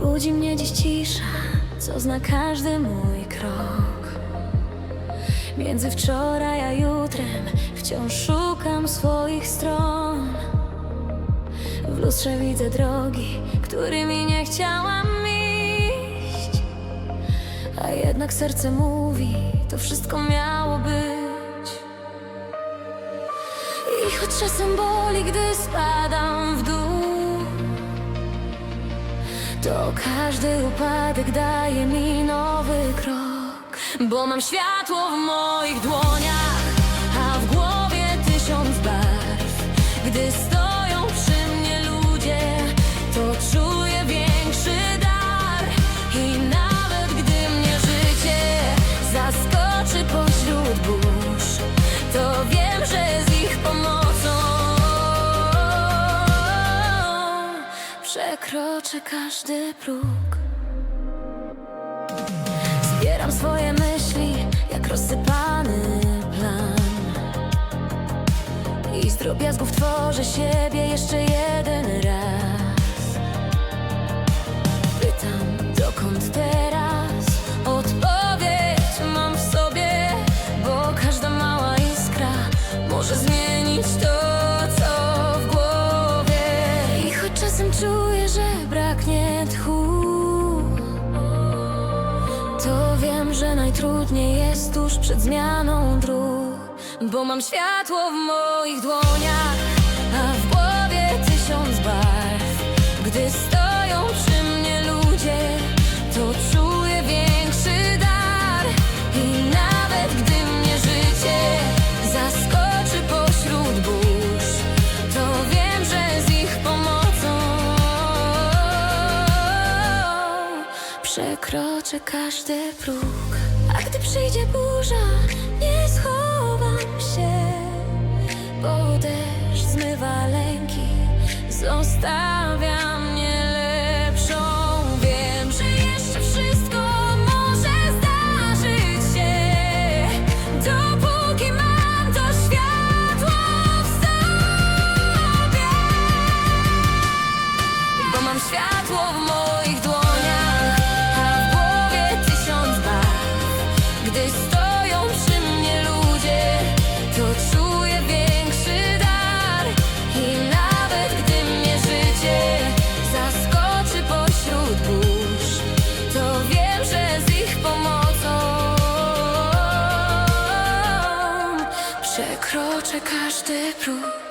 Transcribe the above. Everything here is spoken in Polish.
Budzi mnie dziś cisza, co zna każdy mój krok. Między wczoraj a jutrem wciąż szukam swoich stron. W lustrze widzę drogi, którymi nie chciałam iść. A jednak serce mówi, to wszystko miało być. I choć czasem boli, gdy spadam w dół. To każdy upadek daje mi nowy krok Bo mam światło w moich dłoniach A w głowie tysiąc barw Gdy stoją Przekroczę każdy próg. Zbieram swoje myśli jak rozsypany plan. I z drobiazgów tworzę siebie jeszcze jeden raz najtrudniej jest tuż przed zmianą dróg Bo mam światło w moich dłoniach A w głowie tysiąc barw. Gdy stoją przy mnie ludzie To czuję większy dar. I nawet gdy mnie życie Zaskoczy pośród burz To wiem, że z ich pomocą Przekroczę każdy próg gdy przyjdzie burza Nie schowam się. Bo deszcz zmywa lęki Zostawia Przekroczę każdy próg